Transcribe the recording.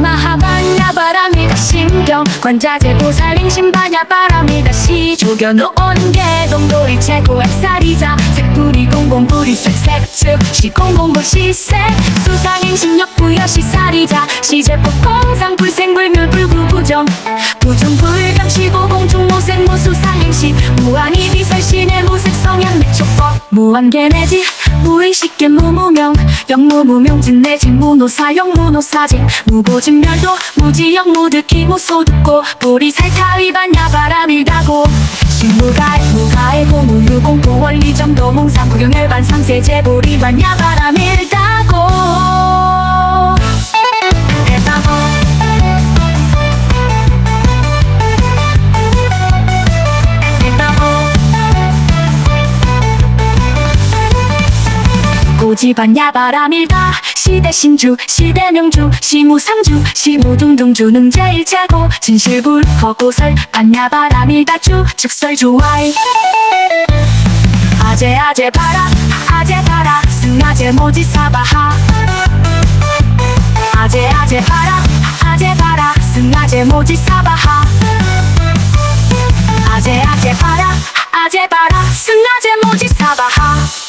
마하반야 바람이다 신경. 관자재 보살인 신반야 바람이다 시. 조겨놓은 게 동도일 최고 액살이자. 색불이 공공불이 색색즉 시공공불 시색. 수상인 신력 부여 시살이자. 시제법 공상 불생불멸 불구부정. 부정불감 시고공중 모색 모수상인시. 무한이 비설신의 무색 성향 맥초법. 무한계내지 무의식계 무무명 영무무명진 내지 무노사용 무노사진 무보진 멸도 무지영 무득히 무소득고 보리살 타 위반 야 바람일다고. 신무가의 무가의 고무유공고 원리정도 몽상 구경열반 상세제 보리반 야 바 고지반야 바람일다 시대 신주 시대 명주 시무상주 시무둥둥주 능제일체고 진실불 허고설 반야 바람일다 주 즉설주와이. 아재 아재 바라 아재 바라 승아재 모지 사바하. 아재 아재 바라 아재 바라 승아재 모지 사바하. 아재 아재 바라 아재 바라 승아재 모지 사바하